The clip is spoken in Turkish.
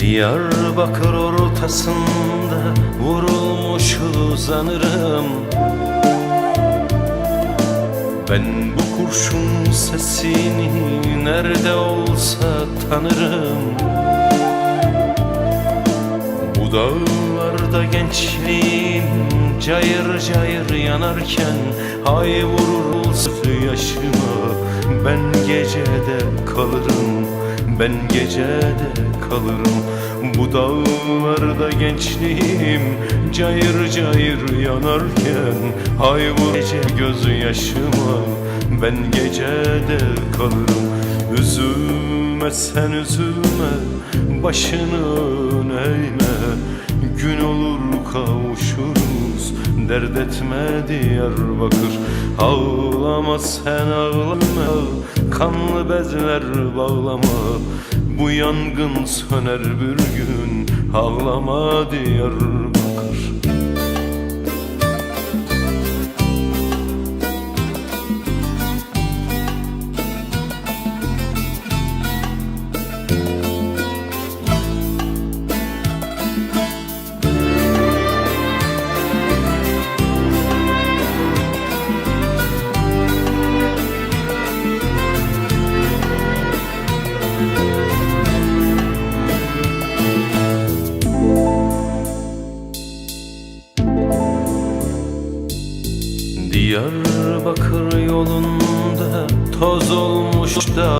Diyarbakır ortasında vurulmuş uzanırım Ben bu kurşun sesini nerede olsa tanırım. Bu dağlarda gençliğim cayır cayır yanarken Ay vurur yaşıma. Ben gecede kalırım Ben gecede kalırım. Bu dağlarda gençliğim cayır cayır yanarken Ay vur gece gözü yaşıma ben gecede kalırım. Üzülme sen üzülme başını eğme. Gün olur kavuşuruz dert etme Diyarbakır. Ağlama sen ağlama kanlı bezler bağlama Bu yangın söner bir gün ağlama Diyarbakır Diyarbakır yolunda toz olmuş da